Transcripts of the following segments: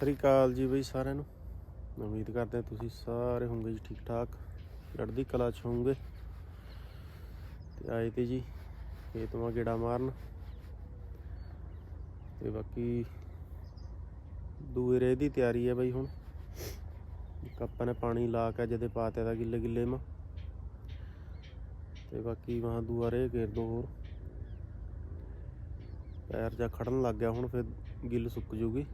ਸ੍ਰੀ ਅਕਾਲ ਜੀ ਬਈ ਸਾਰਿਆਂ ਨੂੰ। ਉਮੀਦ ਕਰਦੇ ਹਾਂ ਤੁਸੀਂ ਸਾਰੇ ਹੋਵੋਗੇ ਜੀ ਠੀਕ ਠਾਕ ਲੜਦੀ ਕਲਾ ਚ ਹੋਵੋਗੇ। ਤੇ ਆਏ ਤੇ ਜੀ ਖੇਤ ਤੋਂ ਗੇੜਾ ਮਾਰਨ। ਤੇ ਬਾਕੀ ਦੂਏ ਰੇ ਦੀ ਤਿਆਰੀ ਹੈ ਬਈ ਹੁਣ। ਇੱਕ ਆਪਾਂ ਨੇ ਪਾਣੀ ਲਾ ਕੇ ਜਦੇ ਪਾਤੇ ਦਾ ਗਿੱਲੇ ਗਿੱਲੇ ਮਾ। ਤੇ ਬਾਕੀ ਵਾਂ ਦੂਆ ਰੇ ਘੇਰ ਦੋ ਹੋਰ। ਪੈਰ ਜਾ ਖੜਨ ਲੱਗ ਗਿਆ ਹੁਣ, ਫਿਰ ਗਿੱਲ ਸੁੱਕ ਜੂਗੀ।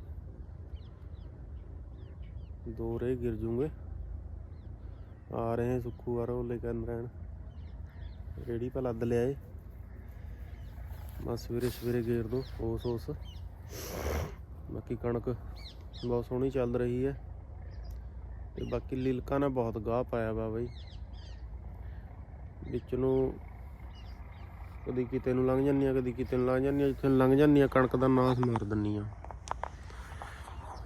ਦੋ ਰੇ ਗਿਰ ਜੂਗੇ ਆ ਰਹੇ हैं सुखू आ रहे ले कर रहन ਰੇੜੀ ਪਾ ਲੱਦ ਲਿਆਏ ਬਸ ਸਵੇਰੇ ਸਵੇਰੇ ਗੇਰ ਦੋ ਉਸ ਉਸ ਬਾਕੀ ਕਣਕ ਬਹੁਤ ਸੋਹਣੀ ਚੱਲ ਰਹੀ ਹੈ ਤੇ ਬਾਕੀ ਲਿਲਕਾ ਨੇ ਬਹੁਤ ਗਾਹ ਪਾਇਆ ਵਾ ਬਈ ਵਿੱਚ ਨੂੰ ਕਦੀ ਕਿਤੇ ਨੂੰ ਲੰਘ ਜਾਂਦੀ ਆ ਕਦੀ ਕਿਤੇ ਨੂੰ ਲੰਘ ਜਾਂਦੀ ਆ ਜਿੱਥੇ ਨੂੰ ਲੰਘ ਜਾਂਦੀ ਆ ਕਣਕ ਦਾ ਨਾਸ ਮਾਰ ਦਿੰਨੀ ਆ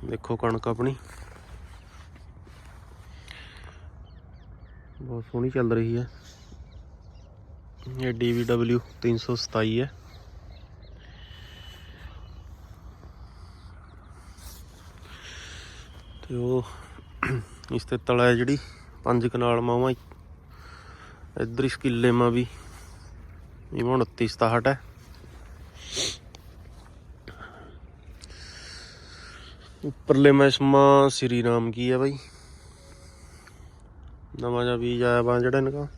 ਦੇਖੋ ਕਣਕ ਆਪਣੀ ਬਹੁਤ ਸੋਹਣੀ ਚੱਲ ਰਹੀ ਹੈ। ਇਹ DVW 327 ਹੈ। ਤੇ ਉਹ ਇਸ ਤੇ ਤਲਾ ਹੈ ਜਿਹੜੀ ਪੰਜ ਕਨਾਲ ਮਾਵਾ ਇੱਧਰ ਇਸ ਕਿੱਲੇ ਮਾ ਵੀ। ਇਹ 29 67 ਹੈ। ਉੱਪਰਲੇ ਮੈਸਮਾ ਸ੍ਰੀ ਰਾਮ ਕੀ ਹੈ ਬਾਈ? ਨਵਾਂ ਜਿਹਾ ਬੀਜ ਆਇਆ ਵਾ ਜਿਹੜਾ ਇਹਨਾਂ ਦਾ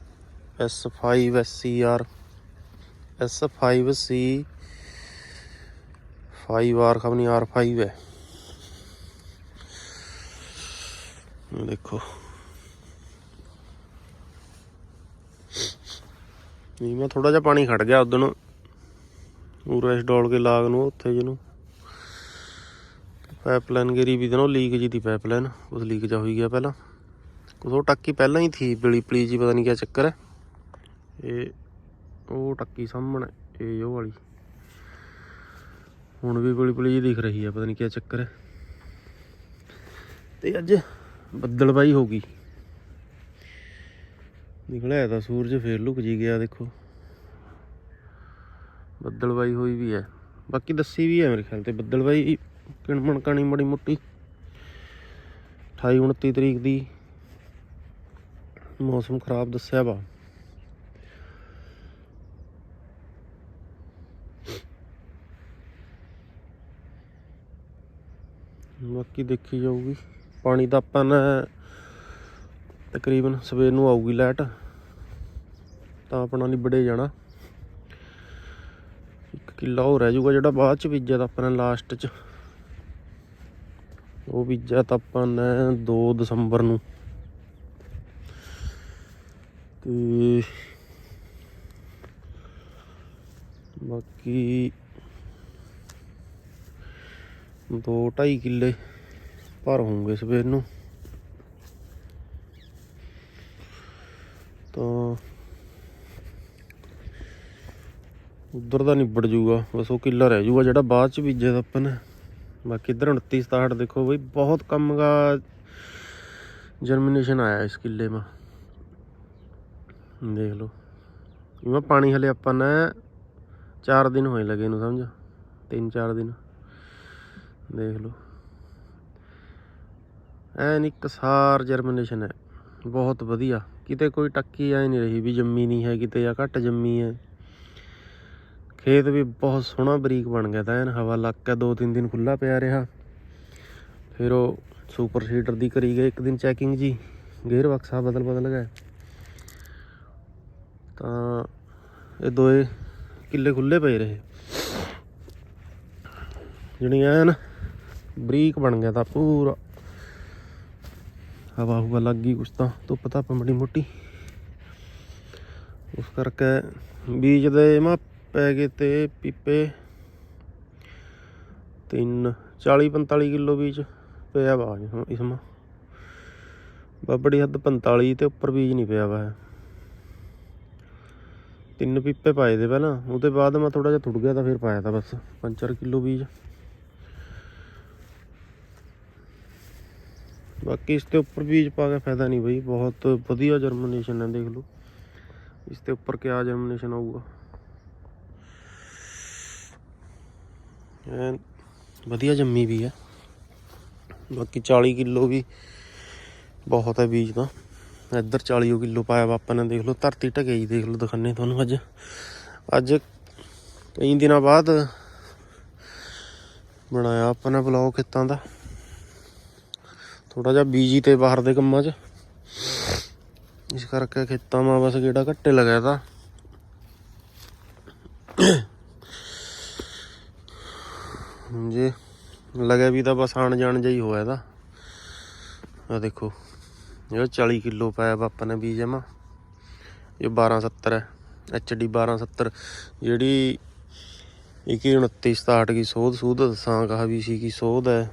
S5 SCR S5C 5R ਖਬਨੀ R5 ਹੈ। ਇਹ ਦੇਖੋ। ਨਹੀਂ, ਮੈਂ ਥੋੜਾ ਜਿਹਾ ਪਾਣੀ ਖੜ ਗਿਆ ਉਦੋਂ ਪੂਰਾ ਡੋਲ ਕੇ ਲਾਗ ਨੂੰ, ਉੱਥੇ ਜਿਹਨੂੰ। ਪਾਈਪਲਾਈਨ ਗਰੀ ਵੀ ਦਿਨੋਂ ਲੀਕ ਜੀ ਦੀ ਪਾਈਪਲਾਈਨ ਉਸ ਲੀਕ ਜਾ ਹੋਈ ਗਿਆ ਪਹਿਲਾਂ। ਕੁਝ ਉਹ ਟੱਕੀ ਪਹਿਲਾਂ ਹੀ ਥੀ ਬਿਲੀ ਪਲੀ ਜੀ, ਪਤਾ ਨਹੀਂ ਕੀ ਚੱਕਰ ਹੈ। ਇਹ ਉਹ ਟੱਕੀ ਸਾਹਮਣੇ, ਇਹ ਉਹ ਵਾਲੀ। ਹੁਣ ਵੀ ਬਿਲੀ ਪਲੀ ਜੀ ਦਿਖ ਰਹੀ ਹੈ, ਪਤਾ ਨਹੀਂ ਕੀ ਚੱਕਰ ਹੈ। ਤੇ ਅੱਜ ਬੱਦਲਬਾਈ ਹੋ ਗਈ। ਨਿਕਲਿਆ ਤਾਂ ਸੂਰਜ, ਫੇਰ ਲੁਕ ਜੀ ਗਿਆ, ਦੇਖੋ। ਬੱਦਲਬਾਈ ਹੋਈ ਵੀ ਹੈ। ਬਾਕੀ ਦੱਸੀ ਵੀ ਹੈ ਮੇਰੇ ਖਿਆਲ ਤੇ ਬੱਦਲਬਾਈ ਕਿਣਮਣ ਕਣੀ ਮੜੀ ਮੁੱਟੀ। 28 29 ਤਰੀਕ ਦੀ ਮੌਸਮ ਖਰਾਬ ਦੱਸਿਆ ਵਾ। ਬਾਕੀ ਦੇਖੀ ਜਾਊਗੀ। ਪਾਣੀ ਤਾਂ ਆਪਾਂ ਨੇ ਤਕਰੀਬਨ ਸਵੇਰ ਨੂੰ ਆਊਗੀ ਲਾਈਟ। ਤਾਂ ਆਪਣਾ ਨਿਬੜੇ ਜਾਣਾ। ਇੱਕ ਕਿੱਲਾ ਹੋ ਰਹਿ ਜਾਊਗਾ ਜਿਹੜਾ ਬਾਅਦ ਚ ਬੀਜਿਆ ਤਾਂ ਆਪਾਂ ਨੇ ਲਾਸਟ ਚ। ਉਹ ਬੀਜਿਆ ਤਾਂ ਆਪਾਂ ਨੇ 2 ਦਸੰਬਰ ਨੂੰ। ਤੇ ਬਾਕੀ ਦੋ ਢਾਈ ਕਿੱਲੇ ਭਰ ਹੋਣਗੇ ਸਵੇਰ ਨੂੰ। ਤਾਂ ਉਧਰ ਦਾ ਨਿਬੜ ਜੂਗਾ, ਬਸ ਉਹ ਕਿੱਲਾ ਰਹਿ ਜੂਗਾ ਜਿਹੜਾ ਬਾਅਦ ਚ ਬੀਜਿਆ ਤਾਂ ਆਪਾਂ ਨੇ। ਬਾਕੀ ਇਧਰ 29 67 ਦੇਖੋ ਬਈ, ਬਹੁਤ ਕੰਮ ਦਾ ਜਰਮੀਨੇਸ਼ਨ ਆਇਆ ਇਸ ਕਿੱਲੇ ਮਾ। ਦੇਖ ਲਓ। ਇਹ ਪਾਣੀ ਹਲੇ ਆਪਾਂ ਨੇ 4 ਦਿਨ ਹੋਏ ਲਗੇ ਨੂੰ, ਸਮਝ? 3-4 ਦਿਨ। ਦੇਖ ਲਓ। ਐਨ ਇੱਕ ਸਾਰ ਜਰਮੀਨੇਸ਼ਨ ਹੈ। ਬਹੁਤ ਵਧੀਆ। ਕਿਤੇ ਕੋਈ ਟੱਕੀ ਐ ਨਹੀਂ ਰਹੀ ਵੀ ਜੰਮੀ ਨਹੀਂ ਹੈ ਕਿਤੇ ਜਾਂ ਘੱਟ ਜੰਮੀ ਹੈ। ਖੇਤ ਵੀ ਬਹੁਤ ਸੋਹਣਾ ਬਰੀਕ ਬਣ ਗਿਆ ਤਾਂ ਐਨ ਹਵਾ ਲੱਗ ਕੇ ਦੋ ਤਿੰਨ ਦਿਨ ਖੁੱਲਾ ਪਿਆ ਰਿਹਾ। ਫਿਰ ਉਹ ਸੁਪਰ ਸੀਡਰ ਦੀ ਕਰੀ ਗਏ ਇੱਕ ਦਿਨ ਚੈਕਿੰਗ ਜੀ। ਗੇਅਰ ਬਕਸਾ ਬਦਲ ਬਦਲ ਗਏ। ਤਾਂ ਇਹ ਦੋਏ ਕਿੱਲੇ ਖੁੱਲੇ ਪਏ ਰਹੇ। ਜਣੀ ਐਨ ਬਰੀਕ ਬਣ ਗਿਆ ਤਾਂ ਪੂਰਾ। ਹਵਾ ਹੁਵਾ ਲੱਗ ਗਈ ਕੁਛ ਤਾਂ, ਧੁੱਪ ਤਾਂ ਮੜੀ ਮੋਟੀ। ਉਸ ਕਰਕੇ ਬੀਜ ਦੇ ਮਾ ਪੈ ਗਏ ਤੇ ਪੀਪੇ। 3 40 45 ਕਿਲੋ ਬੀਜ ਪਿਆ ਵਾ ਇਸ ਮਾ। ਬੱਬੜੀ ਹੱਦ 45 ਤੇ ਉੱਪਰ ਬੀਜ ਨਹੀਂ ਪਿਆ ਵਾ। ਤਿੰਨ ਪੀਪੇ ਪਾਏ ਦੇ ਪਹਿਲਾਂ, ਉਹਦੇ ਬਾਅਦ ਮੈਂ ਥੋੜਾ ਜਿਹਾ ਥੁੜ ਗਿਆ ਤਾਂ ਫਿਰ ਪਾਇਆ ਤਾਂ ਬਸ 5-4 ਕਿਲੋ ਬੀਜ। ਬਾਕੀ ਇਸ ਤੇ ਉੱਪਰ ਬੀਜ ਪਾ ਕੇ ਫਾਇਦਾ ਨਹੀਂ ਬਈ, ਬਹੁਤ ਵਧੀਆ ਜਰਮੀਨੇਸ਼ਨ ਹੈ ਦੇਖ ਲਓ। ਇਸ ਤੇ ਉੱਪਰ ਕਿਆ ਜਰਮੀਨੇਸ਼ਨ ਆਊਗਾ। ਐਨ ਵਧੀਆ ਜੰਮੀ ਵੀ ਹੈ। ਬਾਕੀ 40 ਕਿਲੋ ਵੀ ਬਹੁਤ ਹੈ ਬੀਜ ਦਾ ਇੱਧਰ 40 ਕਿਲੋ ਪਾਇਆ ਵਾ ਨੇ ਦੇਖ ਲਓ, ਧਰਤੀ ਢਕੇ ਜੀ, ਦੇਖ ਲਓ ਦਿਖਾਣੇ ਤੁਹਾਨੂੰ ਅੱਜ। ਅੱਜ ਕਈ ਦਿਨਾਂ ਬਾਅਦ ਬਣਾਇਆ ਆਪਾਂ ਨੇ ਬਲੌਗ ਖੇਤਾਂ ਦਾ। ਥੋੜਾ ਜਿਹਾ ਬੀਜੀ ਤੇ ਬਾਹਰ ਦੇ ਕੰਮਾਂ 'ਚ। ਇਸ ਕਰਕੇ ਖੇਤਾਂ ਮਾ ਬਸ ਗੇੜਾ ਘੱਟੇ ਲਗਾਇਆ ਤਾਂ। ਜੇ ਲੱਗਿਆ ਵੀ ਤਾਂ ਬਸ ਆਣ ਜਾਣ ਜਾਈ ਹੋਇਆ ਦਾ ਆ ਦੇਖੋ। ਇਹ 40 ਕਿਲੋ ਪਾਇਆ ਵਾ ਨੇ ਬੀਜ ਜਮਾ ਇਹ 1270 ਹੈ ਐਚਡੀ 1270 ਜਿਹੜੀ 2129 ਸਟਾਰਟ ਕੀ ਸੋਧ ਸੂਧ ਦੱਸਾਂ ਕਹਾ ਵੀ ਸੀ ਕੀ ਸੋਧ ਹੈ।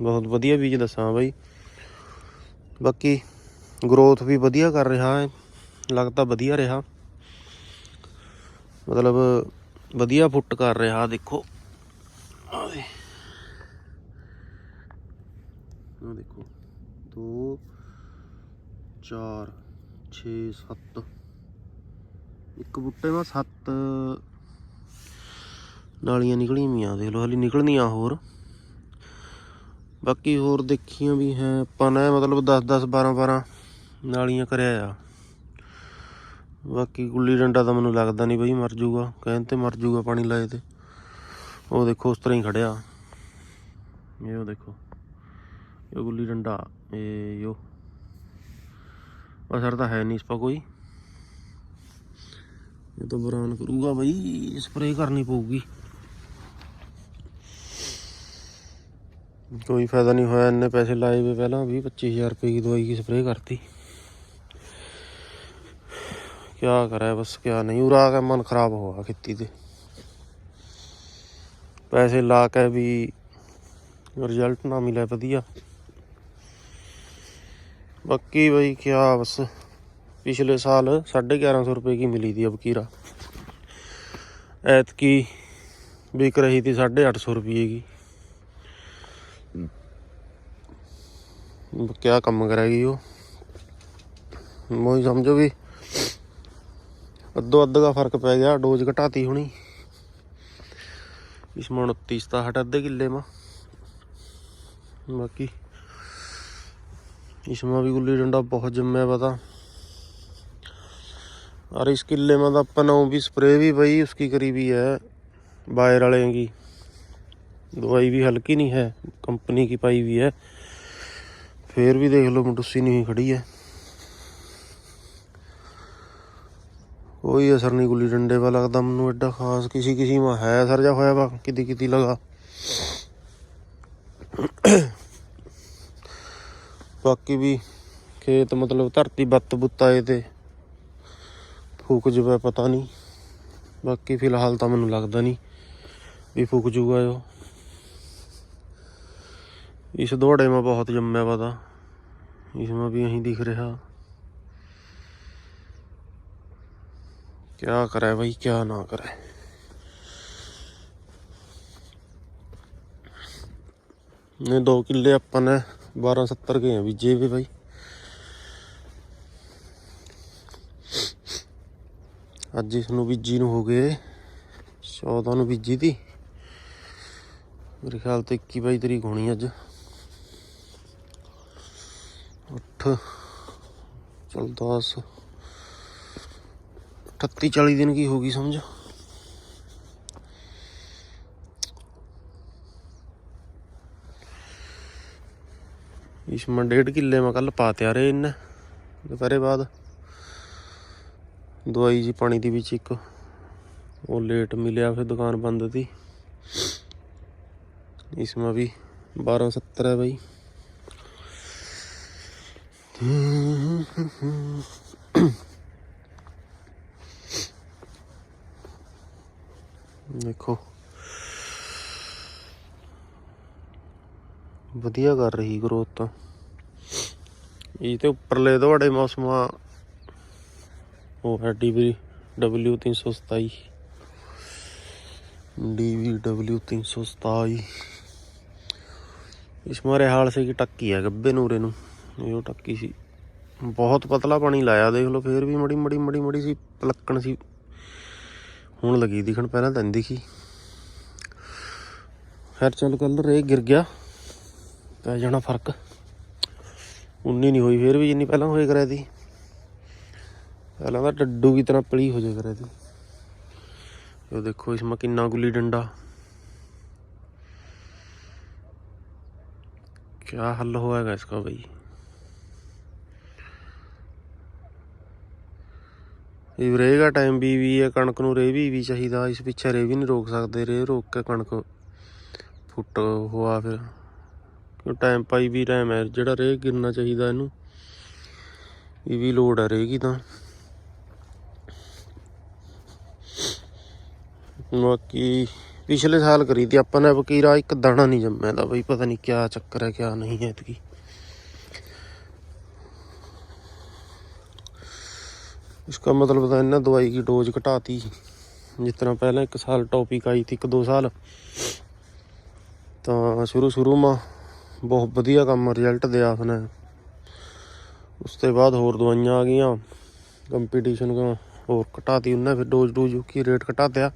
ਬਹੁਤ ਵਧੀਆ ਬੀਜ ਦੱਸਾਂ ਬਾਈ। ਬਾਕੀ ਗਰੋਥ ਵੀ ਵਧੀਆ ਕਰ ਰਿਹਾ ਹੈ ਲੱਗਦਾ ਵਧੀਆ ਰਿਹਾ। ਮਤਲਬ ਵਧੀਆ ਫੁੱਟ ਕਰ ਰਿਹਾ, ਦੇਖੋ। ਆਹ ਦੇ ਦੇਖੋ। 2 4 6 7 ਇੱਕ ਬੁੱਟੇ ਮਾ 7 ਨਾਲੀਆਂ ਨਿਕਲੀਆਂ ਮੀਆਂ ਦੇਖ ਲਓ, ਹਲੀ ਨਿਕਲਣੀਆਂ ਹੋਰ। ਬਾਕੀ ਹੋਰ ਦੇਖੀਆਂ ਵੀ ਹੈ, ਆਪਾਂ ਨੇ ਮਤਲਬ 10 10 12 12 ਨਾਲੀਆਂ ਕਰਿਆ ਆ। ਬਾਕੀ ਗੁੱਲੀ ਡੰਡਾ ਤਾਂ ਮੈਨੂੰ ਲੱਗਦਾ ਨਹੀਂ ਬਈ ਮਰ ਜੂਗਾ, ਕਹਿਣ ਤੇ ਮਰ ਜੂਗਾ ਪਾਣੀ ਲਾਏ ਤੇ। ਉਹ ਦੇਖੋ, ਉਸ ਤਰ੍ਹਾਂ ਹੀ ਖੜਿਆ। ਇਹ ਉਹ ਦੇਖੋ, ਇਹ ਗੁੱਲੀ ਡੰਡਾ, ਇਹ ਯੋ ਅਸਰ ਤਾਂ ਹੈ ਨਹੀਂ ਇਸ ਪਾ ਕੋਈ ਇਹ ਤਾਂ ਬਰਾਨ ਕਰੂਗਾ ਬਈ ਸਪਰੇਅ ਕਰਨੀ ਪਊਗੀ ਕੋਈ ਫਾਇਦਾ ਨਹੀਂ ਹੋਇਆ ਇੰਨੇ ਪੈਸੇ ਲਾਏ ਵੇ ਪਹਿਲਾਂ 20 25000 ਰੁਪਏ ਦੀ ਦਵਾਈ ਕੀ ਸਪਰੇਅ ਕਰਤੀ ਕਿਆ ਕਰੇ ਬਸ ਕਿਆ ਨਹੀਂ ਉਰਾ ਕੇ ਮਨ ਖਰਾਬ ਹੋਆ ਖੇਤੀ ਤੇ ਪੈਸੇ ਲਾ ਕੇ ਵੀ ਰਿਜ਼ਲਟ ਨਾ ਮਿਲਿਆ ਵਧੀਆ ਬਾਕੀ ਬਈ ਕਿਆ ਬਸ, ਪਿਛਲੇ ਸਾਲ 1150 ਰੁਪਏ ਕੀ ਮਿਲੀ ਦੀ ਅਬਕੀਰਾ ਐਤਕੀ ਵਿਕ ਰਹੀ ਥੀ 850 ਰੁਪਏ की ਕਿਆ ਕੰਮ ਕਰਾਂਗੀ ਉਹ? ਮੋਈ ਸਮਝੋ ਵੀ ਅੱਧੋ ਅੱਧ ਦਾ ਫ਼ਰਕ ਪੈ ਗਿਆ, ਡੋਜ਼ ਘਟਾਤੀ ਹੋਣੀ। ਇਸ ਮਣ 29 67 ਅੱਧੇ ਕਿੱਲੇ ਮਾ। ਬਾਕੀ इसमें भी गुल्ली डंडा बहुत जम्मे पता और इस किले में तो अपन भी स्प्रे भी भाई उसकी करी भी है बायर वाले की दवाई भी हल्की नहीं है कंपनी की पाई हुई है फिर भी देख लो मटुसी नहीं हुई खड़ी है कोई असर नहीं गुल्ली डंडे का लगता मैनू एडा खास किसी किसी में है असर जा होया वा किती किती लगा ਬਾਕੀ ਵੀ ਖੇਤ ਮਤਲਬ ਧਰਤੀ ਬੱਤ ਬੁੱਤਾ ਏ ਤੇ ਫੂਕ ਜੂਗਾ ਪਤਾ ਨਹੀਂ। ਬਾਕੀ ਫਿਲਹਾਲ ਤਾਂ ਮੈਨੂੰ ਲੱਗਦਾ ਨਹੀਂ ਵੀ ਫੂਕ ਜੂਗਾ ਉਹ ਇਸ ਦੌੜੇ ਮੈਂ ਬਹੁਤ ਜੰਮਿਆ ਪਤਾ ਇਸ ਮਾ ਵੀ ਅਹੀਂ ਦਿਖ ਰਿਹਾ। क्या करे भाई क्या ना करे ने ਕਿੱਲੇ ਆਪਾਂ ਨੇ 1270 ਕੇ ਆ ਬੀਜੇ ਵੀ ਬਾਈ। ਅੱਜ ਇਸ ਨੂੰ ਬੀਜੀ ਨੂੰ ਹੋ ਗਏ 14 ਨੂੰ ਬੀਜੀ ਦੀ। ਮੇਰੇ ਖਿਆਲ ਤੇ 21 ਬਾਈ ਤਰੀਕ ਹੋਣੀ ਅੱਜ। 8 ਚਲ 10 38 40 ਦਿਨ ਕੀ ਹੋ ਗਈ ਸਮਝ? ਇਸ਼ਮਾ ਡੇਢ ਕਿੱਲੇ ਮੈਂ ਕੱਲ ਪਾਤਿਆ ਰੇ ਇਹਨਾਂ ਦੁਪਹਿਰੇ ਬਾਅਦ ਦਵਾਈ ਜੀ ਪਾਣੀ ਦੀ ਵਿੱਚ ਇੱਕ ਉਹ ਲੇਟ ਮਿਲਿਆ ਫਿਰ ਦੁਕਾਨ ਬੰਦ ਸੀ ਇਸਮਾ ਵੀ 1270 ਹੈ ਬਾਈ। ਦੇਖੋ। ਵਧੀਆ ਕਰ ਰਹੀ ਗਰੋਥ ਤਾਂ ਇਹ ਤੇ ਉੱਪਰਲੇ ਤੁਹਾਡੇ ਮੌਸਮਾਂ ਉਹ ਹੈ ਡੀਵੀ ਡਬਲਯੂ 327 ਡੀਵੀ ਡਬਲਯੂ 327 ਇਸ ਮਾਰੇ ਹਾਲ ਸੇ ਕੀ ਟੱਕੀ ਆ ਗੱਬੇ ਨੂਰੇ ਨੂੰ। ਇਹ ਉਹ ਟੱਕੀ ਸੀ। ਬਹੁਤ ਪਤਲਾ ਪਾਣੀ ਲਾਇਆ ਦੇਖ ਲਓ, ਫੇਰ ਵੀ ਮੜੀ ਮੜੀ ਮੜੀ ਮੜੀ ਸੀ, ਪਲੱਕਣ ਸੀ। ਹੁਣ ਲੱਗੀ ਦਿਖਣ ਪਹਿਲਾਂ ਤਾਂ ਦਿਖੀ। ਫਿਰ ਚੱਲ ਕੱਲ ਰੇ ਗਿਰ ਗਿਆ। ਪੈ ਜਾਣਾ ਫ਼ਰਕ। ਉਨੀ ਨਹੀਂ ਹੋਈ ਫੇਰ ਵੀ ਜਿੰਨੀ ਪਹਿਲਾਂ ਹੋਏ ਕਰਿਆ ਦੀ ਪਹਿਲਾਂ ਤਾਂ ਡੱਡੂ ਕੀ ਤਰ੍ਹਾਂ ਪਲੀ ਹੋ ਜਾਏ ਕਰਿਆ ਦੀ ਇਹ ਦੇਖੋ ਇਸਮਾ ਕਿੰਨਾ ਗੁੱਲੀ ਡੰਡਾ क्या हल होएगा इसका भाई ਇਹ ਰਹੇਗਾ ਟਾਈਮ ਵੀ ਵੀ ਹੈ ਕਣਕ ਨੂੰ ਰੇ ਵੀ ਵੀ ਚਾਹੀਦਾ ਇਸ ਪਿੱਛੇ ਰੇ ਵੀ ਨਹੀਂ ਰੋਕ ਸਕਦੇ ਰੇ ਰੋਕ ਕੇ ਕਣਕ ਫੁੱਟ ਹੋਆ ਫਿਰ ਕਿਉਂ ਟਾਈਮ ਪਾਈ ਵੀ ਟਾਈਮ ਹੈ ਜਿਹੜਾ ਰੇ ਗਿਰਨਾ ਚਾਹੀਦਾ ਇਹਨੂੰ ਇਹ ਵੀ ਲੋਡ ਹੈ ਰਹੇਗੀ ਤਾਂ ਬਾਕੀ ਪਿਛਲੇ ਸਾਲ ਕਰੀ ਤੀ ਆਪਾਂ ਨੇ ਵਕੀਰਾ ਇੱਕ ਦਾਣਾ ਨਹੀਂ ਜੰਮਿਆ ਦਾ ਬਈ ਪਤਾ ਨਹੀਂ ਕਿਆ ਚੱਕਰ ਹੈ ਕਿਆ ਨਹੀਂ ਹੈ ਇਤਕੀ इसका मतलब था इन्हें दवाई की डोज घटाती जिस तरह पहले एक साल टॉपिक आई थी एक दो साल ਤਾਂ ਸ਼ੁਰੂ ਸ਼ੁਰੂ ਮਾ ਬਹੁਤ ਵਧੀਆ ਕੰਮ ਰਿਜ਼ਲਟ ਦਿਆ ਉਸਨੇ। ਉਸ ਤੋਂ ਬਾਅਦ ਹੋਰ ਦਵਾਈਆਂ ਆ ਗਈਆਂ। ਕੰਪੀਟੀਸ਼ਨ ਹੋਰ ਘਟਾਤੀ ਉਹਨੇ ਫਿਰ ਡੋਜ਼ ਡੋਜ਼ ਕੀ ਰੇਟ ਘਟਾਤਿਆ।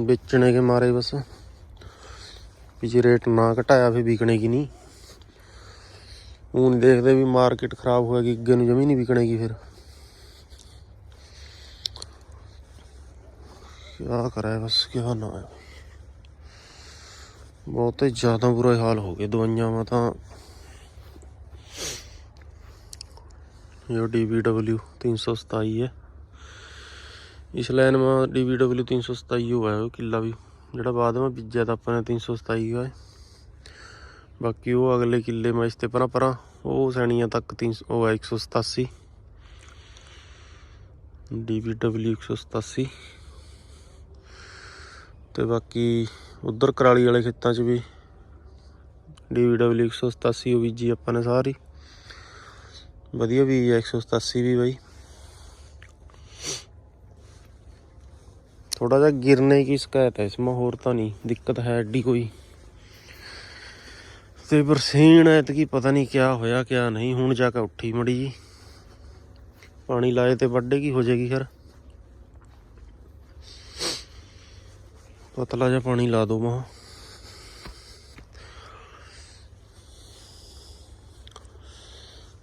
ਵੇਚਣੇ ਕੇ ਮਾਰੇ ਬਸ। ਵੀ ਜੇ ਰੇਟ ਨਾ ਘਟਾਇਆ ਫੇ ਵਿਕਣੇ ਕੀ ਨਹੀਂ। ਉਹ ਦੇਖਦੇ ਵੀ ਮਾਰਕੀਟ ਖਰਾਬ ਹੋਏਗੀ ਅੱਗੇ ਨੂੰ ਜਮੀ ਨਹੀਂ ਵਿਕਣੇਗੀ ਫਿਰ। ਕੀ ਕਰਾਂ ਬਸ ਕੀ ਨਾ ਹੈ ਬਹੁਤ ਹੀ ਜ਼ਿਆਦਾ ਬੁਰਾ ਹਾਲ ਹੋ ਗਿਆ ਦਵਾਈਆਂ ਮਾ ਤਾਂ। ਜੋ DBW 327 ਹੈ। ਇਸ ਲਾਈਨ ਮਾ DBW 327 ਹੋਇਆ ਉਹ ਕਿੱਲਾ ਵੀ। ਜਿਹੜਾ ਬਾਅਦ ਵਿੱਚ ਬੀਜਿਆ ਤਾਂ ਆਪਾਂ ਨੇ 327 ਹੋਇਆ ਬਾਕੀ ਉਹ ਅਗਲੇ ਕਿੱਲੇ ਮਾ ਇਸ ਤੇ ਪਰਾਂ ਪਰਾਂ, ਉਹ ਸੈਣੀਆਂ ਤੱਕ 300 ਉਹ ਹੈ 187 DBW 187 ਤੇ ਬਾਕੀ ਉਧਰ ਕਰਾਲੀ ਵਾਲੇ ਖੇਤਾਂ 'ਚ ਵੀ DVW 187 OVG ਆਪਾਂ ਨੇ ਸਾਰੀ। ਵਧੀਆ ਵੀ ਹੈ 187 ਵੀ ਬਾਈ। ਥੋੜਾ ਜਿਹਾ ਗਿਰਨੇ ਕੀ ਸ਼ਿਕਾਇਤ ਹੈ ਇਸ ਹੋਰ ਤਾਂ ਨਹੀਂ, ਦਿੱਕਤ ਹੈ ਐਡੀ ਕੋਈ। ਤੇ ਬਰਸੀਨ ਐਤਕੀ ਪਤਾ ਨਹੀਂ ਕਿਆ ਹੋਇਆ, ਕਿਆ ਨਹੀਂ, ਹੁਣ ਜਾ ਕੇ ਉੱਠੀ ਮੜੀ ਜੀ। ਪਾਣੀ ਲਾਏ ਤੇ ਵੱਡੇ ਕੀ ਹੋ ਜਾਏਗੀ ਫਿਰ ਪਤਲਾ ਜਿਹਾ ਪਾਣੀ ਲਾ ਦੋ ਮਾ।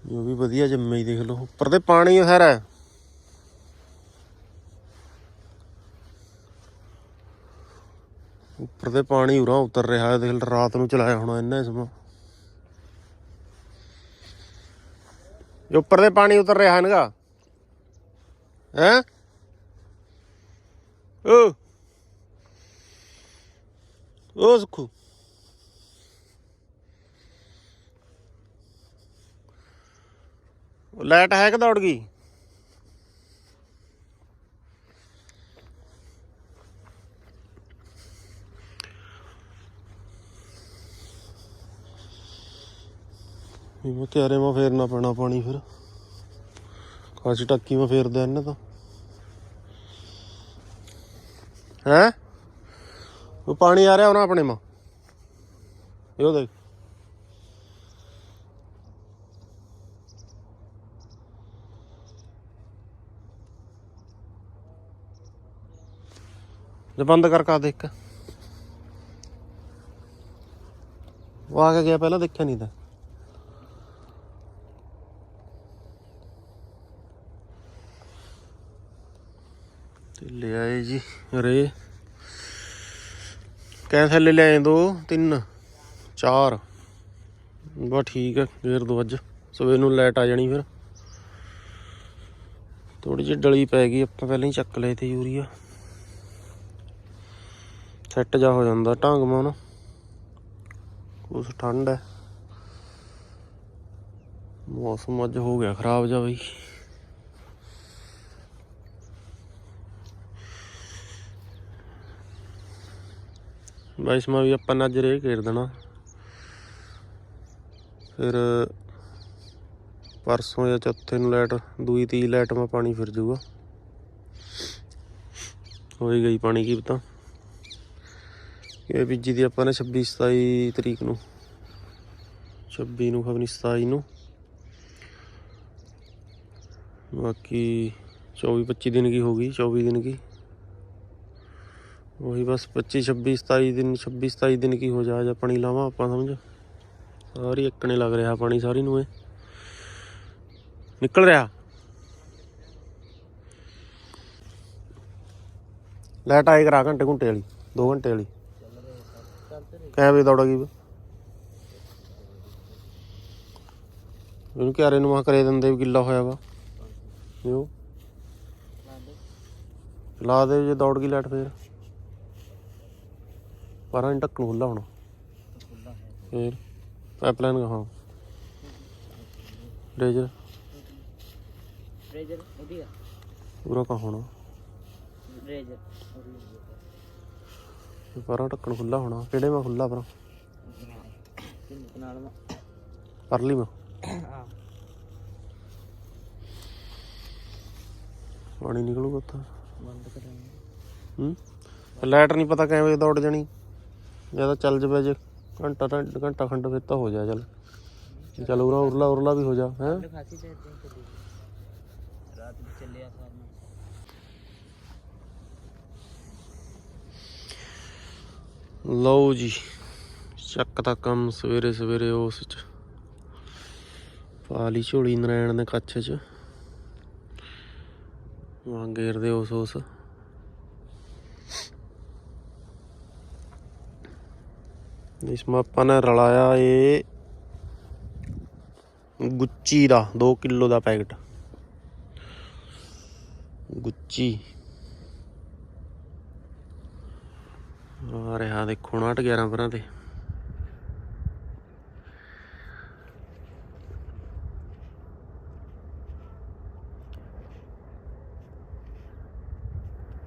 ਜੋ ਵੀ ਵਧੀਆ ਜੰਮੇ ਹੀ ਦੇਖ ਲਓ। ਉੱਪਰ ਤੇ ਪਾਣੀ ਹੈ ਹੈ ਉੱਪਰ ਤੇ ਪਾਣੀ ਉਰਾ ਉਤਰ ਰਿਹਾ ਹੈ, ਦੇਖ ਲੈ ਰਾਤ ਨੂੰ ਚਲਾਇਆ ਹੋਣਾ ਇਹਨਾਂ ਇਸਮਾ ਇਹ ਉੱਪਰ ਤੇ ਪਾਣੀ ਉਤਰ ਰਿਹਾ ਹੈਗਾ ਹੈ? ਓ ਓ ਸੁਖੂ ਲਾਈਟ ਹੈ ਕਿ ਦੌੜ ਗਈ? ਮੈਂ ਕਿਆਰੇ ਮਾ ਫੇਰਨਾ ਪੈਣਾ ਪਾਣੀ ਫਿਰ। ਖਾਸੀ ਟੱਕੀ ਮਾ ਫੇਰਦੇ ਇਹਨਾਂ ਤਾਂ। ਹੈ? ਉਹ ਪਾਣੀ ਆ ਰਿਹਾ ਉਹਨਾਂ ਆਪਣੇ ਮਾ ਇਹੋ ਦੇਖ। ਜੇ ਬੰਦ ਕਰ ਕਾ ਦੇਖ ਉਹ ਆ ਕੇ ਗਿਆ ਪਹਿਲਾਂ ਦੇਖਿਆ ਨਹੀਂ ਤਾਂ। ਤੇ ਲੈ ਆਏ ਜੀ ਰੇ। ਕੈ ਥੱਲੇ ਲਿਆਏ ਦੋ, ਤਿੰਨ, ਚਾਰ। ਬਾ ਠੀਕ ਹੈ ਫੇਰ ਦੋ ਅੱਜ ਸਵੇਰ ਨੂੰ ਲਾਈਟ ਆ ਜਾਣੀ ਫਿਰ। ਥੋੜੀ ਜਿਹੀ ਡਲੀ ਪੈ ਗਈ, ਆਪਾਂ ਪਹਿਲਾਂ ਹੀ ਚੱਕ ਲਏ ਤੇ ਯੂਰੀਆ। ਸੈੱਟ ਜਾ ਹੋ ਜਾਂਦਾ ਢੰਗ ਮਾ ਨਾ ਕੁਛ ਠੰਡ ਹੈ ਮੌਸਮ ਅੱਜ ਹੋ ਗਿਆ ਖਰਾਬ ਜਾ ਬਈ। ਬਾਈਸ ਮਾ ਵੀ ਆਪਾਂ ਨੇ ਅੱਜ ਰੇ ਘੇਰ ਦੇਣਾ। ਫਿਰ ਪਰਸੋਂ ਜਾਂ ਚੌਥੇ ਨੂੰ ਲਾਈਟ, ਦੂਈ ਤੀ ਲਾਈਟ ਮਾ ਪਾਣੀ ਫਿਰ ਜਾਊਗਾ। ਹੋਈ ਗਈ ਪਾਣੀ ਕੀ ਪਤਾ। ਇਹ ਬੀਜੀ ਦੀ ਆਪਾਂ ਨੇ 26 27 ਤਰੀਕ ਨੂੰ। 26 ਨੂੰ ਖਬਰ ਨਹੀਂ 27 ਨੂੰ। ਬਾਕੀ 24 25 ਦਿਨ ਕੀ ਹੋ ਗਈ 24 ਦਿਨ ਕੀ? ਉਹੀ ਬਸ 25 26 27 ਦਿਨ 26 27 ਦਿਨ ਕੀ ਹੋ ਜਾ, ਜਾਂ ਪਾਣੀ ਲਾਵਾਂ ਆਪਾਂ, ਸਮਝ? ਸਾਰੀ ਇੱਕਣੇ ਲੱਗ ਰਿਹਾ ਪਾਣੀ, ਸਾਰੀ ਨੂੰ ਇਹ। ਨਿਕਲ ਰਿਹਾ। ਲਾਈਟ ਆਏ ਕਰਾ ਘੰਟੇ ਘੰਟੇ ਵਾਲੀ 2 ਘੰਟੇ ਵਾਲੀ। ਕੈ ਵੇ ਦੌੜਾ ਗਈ ਵੇ? ਇਹਨੂੰ ਕਿਆਰੇ ਨੂੰ ਮਾ ਕਰੇ ਦਿੰਦੇ ਵੀ ਗਿੱਲਾ ਹੋਇਆ ਵਾ। ਇਹੋ ਲਾ ਦੇ ਜੇ ਦੌੜ ਗਈ ਲਾਈਟ ਫੇਰ। 12 ਇੰਚ ਢੱਕਣ ਖੁੱਲਾ ਹੋਣਾ। ਫੇਰ ਪਾਈਪਲਾਈਨ ਕਹਾਂ ਡਰੇਜਰ ਡਰੇਜਰ ਉਹਦੀਆ ਪੂਰਾ ਕਹਾਂ ਹੋਣਾ। ਡਰੇਜਰ ਪਰਾਂ ਢੱਕਣ ਖੁੱਲਾ ਹੋਣਾ। ਕਿਹੜੇ ਮੈਂ ਖੁੱਲਾ ਪਰਾਂ? ਪਰਲੀ ਮਾ ਪਾਣੀ ਨਿਕਲੂਗਾ ਉੱਥੋਂ। ਬੰਦ ਕਰਾਂਗੇ। ਹੂੰ? ਲਾਈਟ ਨਹੀਂ ਪਤਾ ਕਿਵੇਂ ਦੌੜ ਜਾਣੀ। ਜ਼ਿਆਦਾ ਚੱਲ ਜਵੇ ਜੇ। ਘੰਟਾ ਤਾਂ ਘੰਟਾ ਖੰਡ ਫਿਰ ਤਾਂ ਹੋ ਜਾ ਚੱਲ। ਚੱਲ ਉਰਾ ਉਰਲਾ ਉਰਲਾ ਵੀ ਹੋ ਜਾ ਹੈ? ਲਓ ਜੀ ਚੱਕ ਤਾਂ ਕੰਮ ਸਵੇਰੇ ਸਵੇਰੇ ਉਸ ਚ। ਪਾਲੀ ਝੋਲੀ ਨਰਾਇਣ ਦੇ ਕੱਛ ਚ। ਵਾਂਗੇਰ ਦੇ ਉਸ ਉਸ। ਇਸ ਮਾ ਆਪਾਂ ਨੇ ਰਲਾਇਆ ਇਹ ਗੁੱਚੀ ਦਾ 2 ਕਿਲੋ ਦਾ ਪੈਕਟ। ਗੁੱਚੀ। ਆ ਰਿਹਾ ਦੇਖੋ 59 11 ਪਰਾਂ ਤੇ।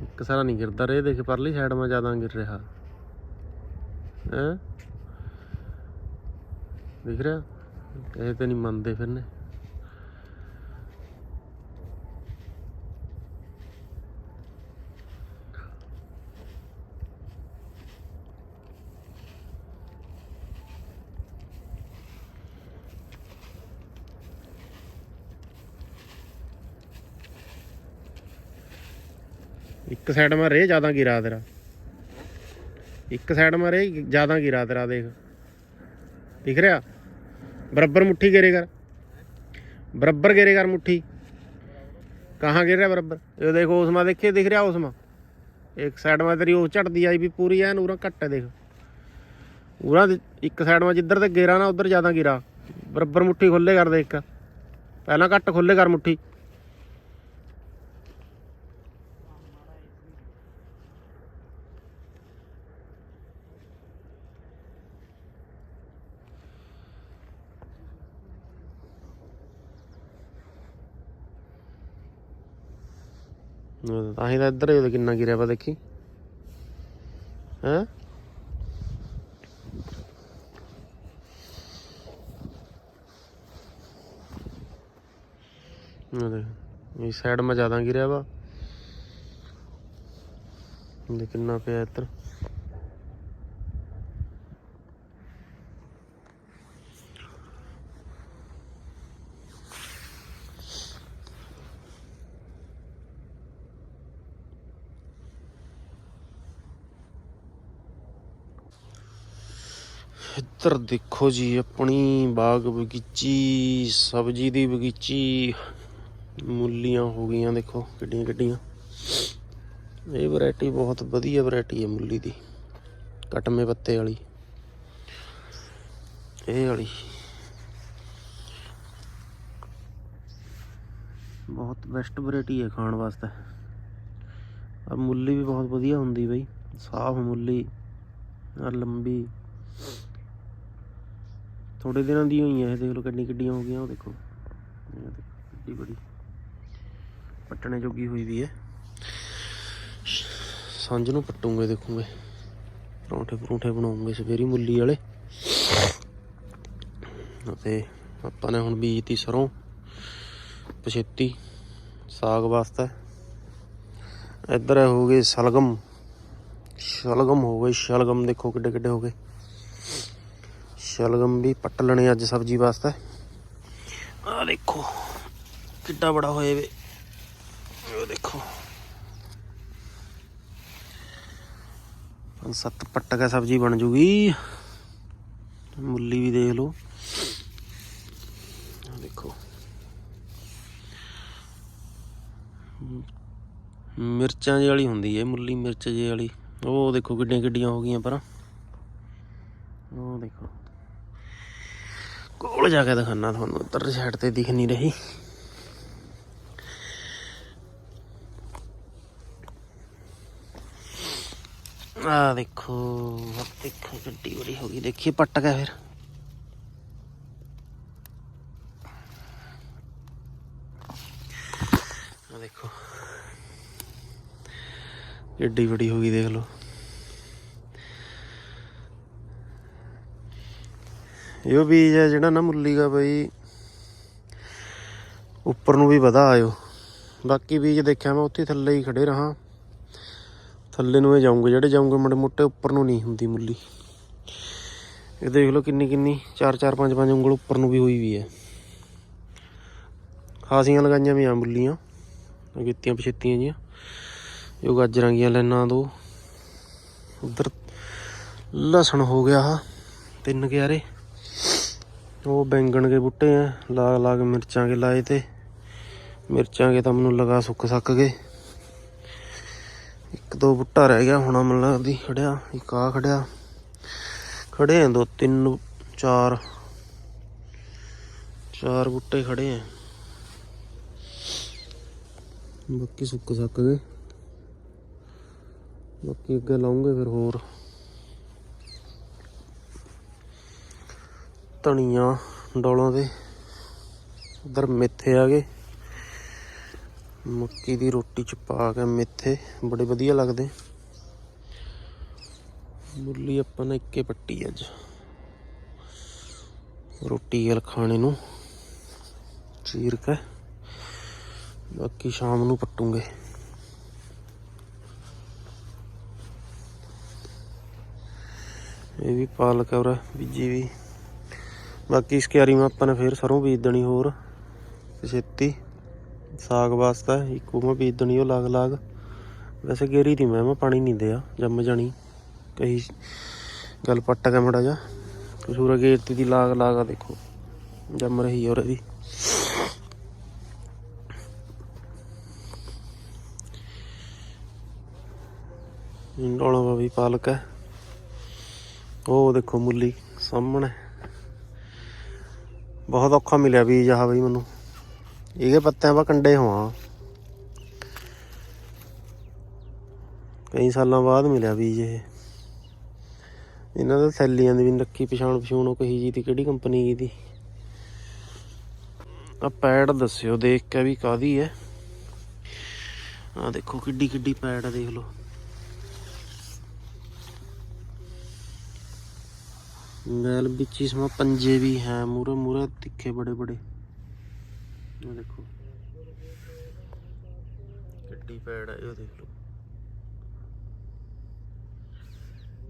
ਇੱਕ ਸਾਰਾ ਨਹੀਂ ਗਿਰਦਾ ਰੇ ਦੇਖ ਪਰਲੀ ਸਾਈਡ ਮਾ ਜ਼ਿਆਦਾ ਗਿਰ ਰਿਹਾ। ਹੈ? ਦਿਖ ਰਿਹਾ ਇਹ ਤੇ ਨਹੀਂ ਮੰਨਦੇ ਫਿਰ ਨੇ ਇੱਕ ਸਾਈਡ ਮਾ ਰੇ ਜ਼ਿਆਦਾ ਗਿਰਾ ਤੇਰਾ। ਇੱਕ ਸਾਈਡ ਮਾ ਰੇ ਜ਼ਿਆਦਾ ਗਿਰਾ ਤੇਰਾ ਦੇਖ। ਦਿਖ ਰਿਹਾ? ਬਰਾਬਰ ਮੁੱਠੀ ਗੇਰੇ ਕਰ। ਬਰਾਬਰ ਗੇਰੇ ਕਰ ਮੁੱਠੀ। ਕਹਾਂ ਗਿਰ ਰਿਹਾ ਬਰਾਬਰ? ਇਹ ਦੇਖੋ ਉਸਮਾ ਦੇਖੇ, ਦਿਖ ਰਿਹਾ ਉਸਮਾ ਇੱਕ ਸਾਈਡ ਮਾ ਤੇਰੀ ਉਹ ਝਟਦੀ ਆਈ ਵੀ ਪੂਰੀ, ਐਨ ਉਰਾ ਘੱਟ ਹੈ ਦੇਖ। ਉਰਾ ਇੱਕ ਸਾਈਡ ਮਾ ਜਿੱਧਰ ਤੇ ਗੇਰਾ ਨਾ, ਉਧਰ ਜ਼ਿਆਦਾ ਗਿਰਾ। ਬਰਾਬਰ ਮੁੱਠੀ ਖੁੱਲੇ ਕਰ ਦੇ ਇੱਕ ਪਹਿਲਾਂ ਘੱਟ ਖੁੱਲੇ ਕਰ ਮੁੱਠੀ। ਤਾਂ ਹੀ ਤਾਂ ਇੱਧਰ ਇਹ ਕਿੰਨਾ ਗਿਰਿਆ ਵਾ ਦੇਖੀ। ਹੈ? ਇਹ ਸਾਈਡ ਮਾ ਜ਼ਿਆਦਾ ਗਿਰਿਆ ਵਾ। ਇਹ ਕਿੰਨਾ ਪਿਆ ਇੱਧਰ। ਇੱਧਰ ਦੇਖੋ ਜੀ, ਆਪਣੀ ਬਾਗ ਬਗੀਚੀ, ਸਬਜ਼ੀ ਦੀ ਬਗੀਚੀ। ਮੁੱਲੀਆਂ ਹੋ ਗਈਆਂ, ਦੇਖੋ ਕਿੱਡੀਆਂ ਕਿੱਡੀਆਂ। ਇਹ ਵੈਰਾਈਟੀ ਬਹੁਤ ਵਧੀਆ ਵੈਰਾਈਟੀ ਹੈ ਮੁੱਲੀ ਦੀ, ਕਟਮੇ ਪੱਤੇ ਵਾਲੀ। ਇਹ ਵਾਲੀ। ਬਹੁਤ ਬੈਸਟ ਵੈਰਾਈਟੀ ਹੈ ਖਾਣ ਵਾਸਤੇ। ਔਰ ਮੁੱਲੀ ਵੀ ਬਹੁਤ ਵਧੀਆ ਹੁੰਦੀ ਬਈ, ਸਾਫ਼ ਮੁੱਲੀ ਆ ਲੰਬੀ। ਥੋੜੇ ਦਿਨਾਂ ਦੀ ਹੋਈਆਂ ਇਹ ਦੇਖ ਲਓ ਕਿੰਨੀ ਕਿੱਡੀਆਂ ਹੋ ਗਈਆਂ, ਉਹ ਦੇਖੋ। ਕਿੱਡੀ ਬੜੀ ਪੱਟਣੇ ਜੋਗੀ ਹੋਈ ਵੀ ਹੈ। ਸਾਂਝ ਨੂੰ ਪੱਟੂਗੇ, ਦੇਖੂਗੇ। ਪਰੌਂਠੇ ਪਰੌਂਠੇ ਬਣਾਉਂਗੇ, ਸਵੇਰੀ ਮੁੱਲੀ ਵਾਲੇ। ਅਤੇ ਆਪਾਂ ਨੇ ਹੁਣ ਬੀਜਤੀ ਸਰੋਂ, ਪਛੇਤੀ ਸਾਗ ਵਾਸਤੇ। ਇੱਧਰ ਹੋ ਗਏ ਸਲਗਮ। ਸ਼ਲਗਮ ਹੋ ਗਏ, ਸ਼ਲਗਮ ਦੇਖੋ ਕਿੱਡੇ ਕਿੱਡੇ ਹੋ ਗਏ। ਸ਼ਲਗਮ ਵੀ ਪੱਟ ਲੈਣੇ ਅੱਜ ਸਬਜ਼ੀ ਵਾਸਤੇ। ਆ ਦੇਖੋ, ਕਿੱਡਾ ਬੜਾ ਹੋਏ ਵੇ। ਉਹ ਦੇਖੋ। ਪੰਜ ਸੱਤ ਪੱਟਕਾ ਸਬਜ਼ੀ ਬਣ ਜੂਗੀ। ਮੁੱਲੀ ਵੀ ਦੇਖ ਲਓ। ਆਹ ਦੇਖੋ। ਮਿਰਚਾਂ ਜਿਹੀ ਵਾਲੀ ਹੁੰਦੀ ਹੈ ਮੁੱਲੀ ਮਿਰਚ ਜਿਹੀ ਵਾਲੀ। ਉਹ ਦੇਖੋ ਕਿੱਡੀਆਂ ਕਿੱਡੀਆਂ ਹੋ ਗਈਆਂ ਪਰ। ਉਹ ਦੇਖੋ। ਕੋਲ ਜਾ ਕੇ ਦਿਖਾਣਾ ਤੁਹਾਨੂੰ ਉੱਧਰ ਸਾਈਡ ਤੇ ਦਿਖ ਨਹੀਂ ਰਹੀ। ਆ ਦੇਖੋ, ਆਹ ਦੇਖੋ, ਗੱਡੀ ਬੜੀ ਹੋ ਗਈ, ਦੇਖੀਏ ਪੱਟ ਗਿਆ ਫਿਰ। ਆ ਦੇਖੋ, ਗੱਡੀ ਬੜੀ ਹੋ ਗਈ, ਦੇਖ ਲਓ। ਇਹ ਬੀਜ ਹੈ ਜਿਹੜਾ ਨਾ ਮੁੱਲੀ ਦਾ ਬਈ। ਉੱਪਰ ਨੂੰ ਵੀ ਵਧਾ ਆਇਓ। ਬਾਕੀ ਬੀਜ ਦੇਖਿਆ ਮੈਂ, ਉੱਥੇ ਥੱਲੇ ਹੀ ਖੜੇ ਰਹਾ। ਥੱਲੇ ਨੂੰ ਇਹ ਜਾਊਂਗੇ, ਜਿਹੜੇ ਜਾਊਂਗੇ ਮੋਟੇ ਮੋਟੇ, ਉੱਪਰ ਨੂੰ ਨਹੀਂ ਹੁੰਦੀ ਮੁੱਲੀ ਇਹ ਦੇਖ ਲਓ ਕਿੰਨੀ ਕਿੰਨੀ 4 4 5 5 ਉਂਗਲ ਉੱਪਰ ਨੂੰ ਵੀ ਹੋਈ ਵੀ ਹੈ। ਖਾਸੀਆਂ ਲਗਾਈਆਂ ਵੀ ਆ ਮੁੱਲੀਆਂ ਆਹ ਪਛੇਤੀਆਂ ਜੀਆਂ। ਜੋ ਗਾਜਰਾਂ ਗੀਆਂ ਲੈਣਾ ਦੋ। ਉਧਰ ਲਸਣ ਹੋ ਗਿਆ ਆ ਤਿੰਨ ਕਿਆਰੇ। ਉਹ ਬੈਂਗਣ ਕੇ ਬੂਟੇ ਆ, ਲਾਗ ਲਾਗ ਮਿਰਚਾਂ ਕੇ ਲਾਏ ਤੇ ਮਿਰਚਾਂ ਕੇ ਤਾਂ ਮੈਨੂੰ ਲਗਾ ਸੁੱਕ ਸੱਕ ਗਏ। ਇੱਕ ਦੋ ਬੁੱਟਾ ਰਹਿ ਗਿਆ, ਹੁਣ ਮੈਨੂੰ ਲੱਗਦੀ ਖੜਿਆ, ਇੱਕ ਆ ਖੜਿਆ। ਖੜੇ ਆ ਦੋ, ਤਿੰਨ, ਚਾਰ ਚਾਰ ਬੁੱਟੇ ਖੜੇ ਆ। ਬਾਕੀ ਸੁੱਕ ਸੱਕ ਗਏ। ਬਾਕੀ ਅੱਗੇ ਲਾਉਂਗੇ ਫਿਰ ਹੋਰ। ਧਨੀਆ ਡੋਲਾਂ ਦੇ। ਉਧਰ ਮੇਥੇ ਆ ਗਏ। ਮੱਕੀ ਦੀ ਰੋਟੀ ਚ ਪਾ ਕੇ ਮੇਥੇ, ਬੜੇ ਵਧੀਆ ਲੱਗਦੇ। ਮੁੱਲੀ ਆਪਾਂ ਨੇ ਇੱਕੇ ਪੱਟੀ ਅੱਜ। ਰੋਟੀ ਨਾਲ ਖਾਣੇ ਨੂੰ। ਚੀਰ ਕੇ। ਬਾਕੀ ਸ਼ਾਮ ਨੂੰ ਪੱਟੂਗੇ। ਇਹ ਵੀ ਪਾਲਕ ਔਰ ਬੀਜੀ ਵੀ। ਬਾਕੀ ਇਸ ਕਿਆਰੀ ਮੈਂ ਆਪਾਂ ਨੇ ਫੇਰ ਸਰੋਂ ਬੀਜ ਦੇਣੀ ਹੋਰ ਛੇਤੀ। ਸਾਗ ਵਾਸਤਾ ਇੱਕੋ ਮੈਂ ਬੀਜ ਦੇਣੀ ਉਹ ਲਾਗ ਲਾਗ ਵੈਸੇ ਗੇਰੀ ਦੀ ਮੈਂ ਮੈਂ ਪਾਣੀ ਨਹੀਂ ਦਿਆ, ਜੰਮ ਜਾਣੀ। ਕਹੀ ਗੱਲ ਪੱਟ ਕੇ ਮੜਾ ਜਾ ਕਸੂਰਾ ਗੇਰਤੀ ਦੀ ਲਾਗ ਲਾਗ ਆ ਦੇਖੋ, ਜੰਮ ਰਹੀ ਔਰ ਇਹਦੀ ਇੰਡੋਲਾ ਵੀ ਪਾਲਕ ਹੈ। ਉਹ ਦੇਖੋ ਮੁੱਲੀ ਸਾਹਮਣੇ। ਬਹੁਤ ਔਖਾ ਮਿਲਿਆ ਬੀਜ ਆਹ ਬਈ ਮੈਨੂੰ। ਇਹਦੇ ਪੱਤਿਆਂ ਪਾ ਕੰਡੇ ਹੋਆ ਕਈ ਸਾਲਾਂ ਬਾਅਦ ਮਿਲਿਆ ਬੀਜ ਇਹ। ਇਹਨਾਂ ਦਾ ਥੈਲੀਆਂ ਦੀ ਵੀ ਨੀ ਰੱਖੀ ਪਛਾਣ ਪਛੂਣ ਉਹ ਕਹੀ ਜੀ ਦੀ, ਕਿਹੜੀ ਕੰਪਨੀ ਦੀ? ਦੀ ਆ ਪੈਡ ਦੱਸਿਓ, ਦੇਖ ਕੇ ਵੀ ਕਾਦੀ ਹੈ। ਆ ਦੇਖੋ ਕਿੱਡੀ ਕਿੱਡੀ ਪੈਡ ਆ, ਦੇਖ ਲਓ। ਗੈਲ ਵਿੱਚ इसमें पंजे भी हैं मूरे मूरे तिखे बड़े बड़े ये देखो किड्डी पैड है ये देख लो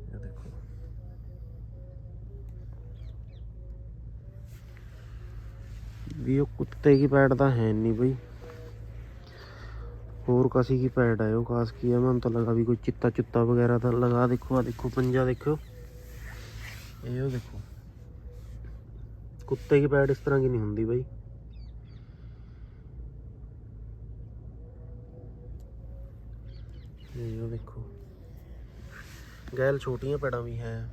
ये देखो ਵੀ ਉਹ ਕੁੱਤੇ ਕੀ ਪੈਡ ਤਾਂ ਹੈ ਨਹੀਂ ਬਈ ਹੋਰ ਕਾਸੀ ਕੀ ਪੈਡ ਹੈ ਉਹ ਕਾਸ ਕੀ ਹੈ ਮੈਨੂੰ ਤਾਂ ਲੱਗਾ ਵੀ ਕੋਈ ਚਿੱਟਾ ਚੁੱਤਾ ਵਗੈਰਾ ਤਾਂ ਲਗਾ ਦੇਖੋ ਆ ਦੇਖੋ ਪੰਜਾ ਦੇਖੋ ਇਹ ਉਹ ਦੇਖੋ। ਕੁੱਤੇ ਕੀ ਪੈਡ ਇਸ ਤਰ੍ਹਾਂ ਕੀ ਨਹੀਂ ਹੁੰਦੀ ਬਾਈ। ਇਹ ਉਹ ਦੇਖੋ। ਗੈਲ ਛੋਟੀਆਂ ਪੈੜਾਂ ਵੀ ਹੈ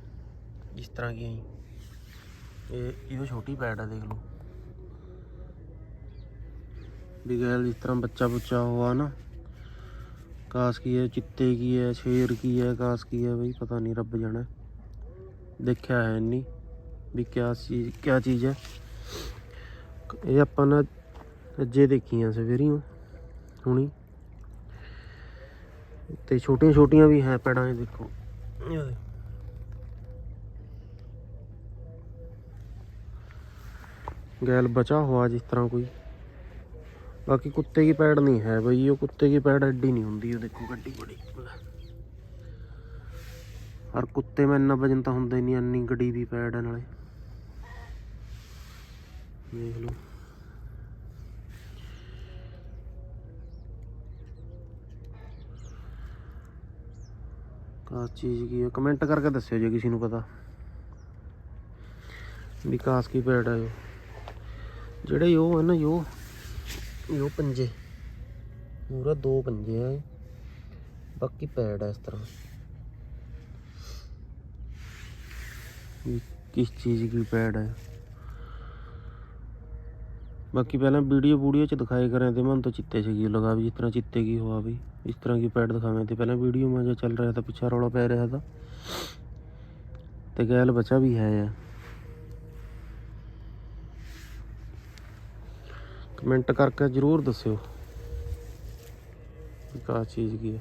ਇਸ ਤਰ੍ਹਾਂ ਕੀ ਹੀ। ਇਹ ਇਹ ਛੋਟੀ ਪੈੜ ਹੈ ਦੇਖ ਲਓ। ਵੀ ਗੈਲ ਜਿਸ ਤਰ੍ਹਾਂ ਬੱਚਾ ਬੁੱਚਾ ਹੋਆ ਨਾ, ਕਾਸ ਕੀ ਹੈ ਚਿੱਤੇ ਕੀ ਹੈ, ਸ਼ੇਰ ਕੀ ਹੈ, ਕਾਸ ਕੀ ਹੈ, ਬਈ ਪਤਾ ਨਹੀਂ, ਰੱਬ ਜਾਣੇ। ਦੇਖਿਆ ਹੈ ਨਹੀਂ ਵੀ ਕਿਆ ਚੀਜ਼ ਕਿਆ ਚੀਜ਼ ਹੈ। ਇਹ ਆਪਾਂ ਨਾ ਅੱਜੇ ਦੇਖੀਆਂ ਸਵੇਰੀਆਂ ਹੁਣੀ। ਤੇ ਛੋਟੀਆਂ ਛੋਟੀਆਂ ਵੀ ਹੈ ਪੈੜਾਂ, ਇਹ ਦੇਖੋ। ਇਹ ਦੇਖੋ। ਗੈਲ ਬਚਾ ਹੁਆ ਜਿਸ ਤਰ੍ਹਾਂ ਕੋਈ। ਬਾਕੀ ਕੁੱਤੇ ਕੀ ਪੈੜ ਨਹੀਂ ਹੈ ਬਈ, ਉਹ ਕੁੱਤੇ ਕੀ ਪੈੜ ਐਡੀ ਨਹੀਂ ਹੁੰਦੀ, ਉਹ ਪਰ ਕੁੱਤੇ ਮੈਂ ਇੰਨਾ ਵਜਨ ਤਾਂ ਹੁੰਦਾ ਹੀ ਨਹੀਂ, ਇੰਨੀ ਗੱਡੀ ਵੀ ਪੈੜ ਹੈ ਨਾਲੇ। ਦੇਖ ਲਓ। ਆ ਚੀਜ਼ ਕੀ ਹੈ ਕਮੈਂਟ ਕਰਕੇ ਦੱਸਿਓ ਜੇ ਕਿਸੇ ਨੂੰ ਪਤਾ। ਵਿਕਾਸ ਕੀ ਪੈਡ ਹੈ ਜਿਹੜੇ ਉਹ ਹੈ ਨਾ ਯੋ ਯੋ ਪੰਜੇ। ਪੂਰਾ ਦੋ ਪੰਜੇ ਆ ਬਾਕੀ ਪੈਡ ਹੈ ਇਸ ਤਰ੍ਹਾਂ। ਵੀ ਕਿਸ ਚੀਜ਼ ਕੀ ਪੈਡ ਹੈ ਬਾਕੀ ਪਹਿਲਾਂ ਵੀਡੀਓ ਵੀਡੀਓ ਚ ਦਿਖਾਏ ਕਰਾਂ ਤੇ ਮਨ ਤੋਂ ਚਿੱਤੇ ਚ ਕੀ ਲਗਾ ਵੀ ਜਿਸ ਤਰ੍ਹਾਂ ਚਿੱਤੇ ਕੀ ਹੋਆ ਵੀ, ਇਸ ਤਰ੍ਹਾਂ ਕੀ ਪੈਡ ਦਿਖਾਵੇਂ ਤੇ ਪਹਿਲਾਂ ਵੀਡੀਓ ਮਾ ਜੋ ਚੱਲ ਰਿਹਾ ਤਾਂ ਪਿੱਛਾ ਰੌਲਾ ਪੈ ਰਿਹਾ ਤਾਂ। ਤੇ ਗੈਲ ਬਚਾ ਵੀ ਹੈ ਕਮੈਂਟ ਕਰਕੇ ਜਰੂਰ ਦੱਸਿਓ ਕਿ ਕਾ ਚੀਜ਼ ਕੀ ਹੈ